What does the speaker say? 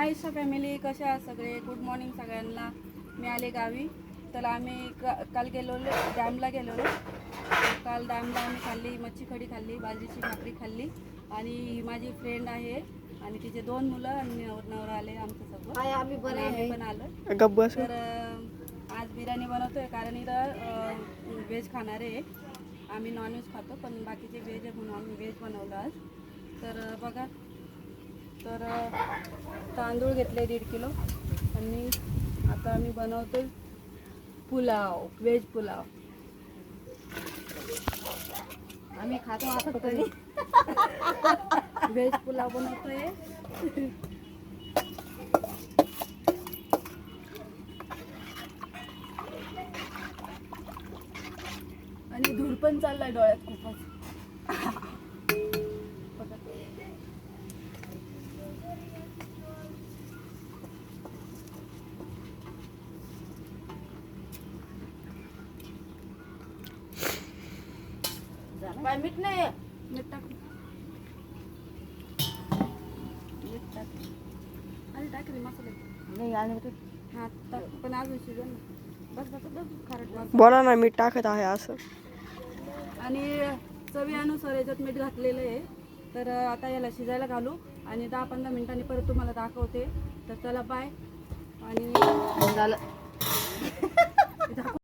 हाय Isha family कशा आहात सगळे? गुड मॉर्निंग सगळ्यांना. मी आले गावी. तर आम्ही क- काल गेलोले डॅमला गेलेलो. काल डॅमला आम्ही खाल्ली मच्छी कढी खाल्ली बाजरीची भाकरी खाल्ली. आणि ही माझी फ्रेंड आहे आणि तिचे दोन मुलं आणि नवर नवरा आले आमच्यासोबत हाय आम्ही बरे आणि आम्ही आहे. पण आलो. गप बस. तर अं, आज बिर्याणी बनवतोय कारण इथं व्हेज खाणारे आहे. आम्ही नॉनव्हेज खातो पण बाकीचे व्हेज आहे म्हणून आम्ही व्हेज बनवलं आज. तर अं, बघा. तर तांदूळ घेतले दीड किलो. आणि आता आम्ही बनवतो पुलाव व्हेज पुलाव. आम्ही खातो असं तरी. व्हेज पुलाव बनवतोय. आणि धूर पण चाललाय डोळ्यात खूपच बघा. बाय मीठ नाही मीठ टाक. मीठ टाक आणि टाक रे मसाले. नाही आणि ते हा टाक पण अजून शिजव ना बस बस बस खारट. बोला ना मी टाकत आहे असं. आणि चवीनुसार याच्यात मीठ घातलेलं आहे. तर आता याला शिजायला घालू. आणि दहा पंधरा मिनिटांनी परत तुम्हाला दाखवते. तर चला बाय. आणि झालं.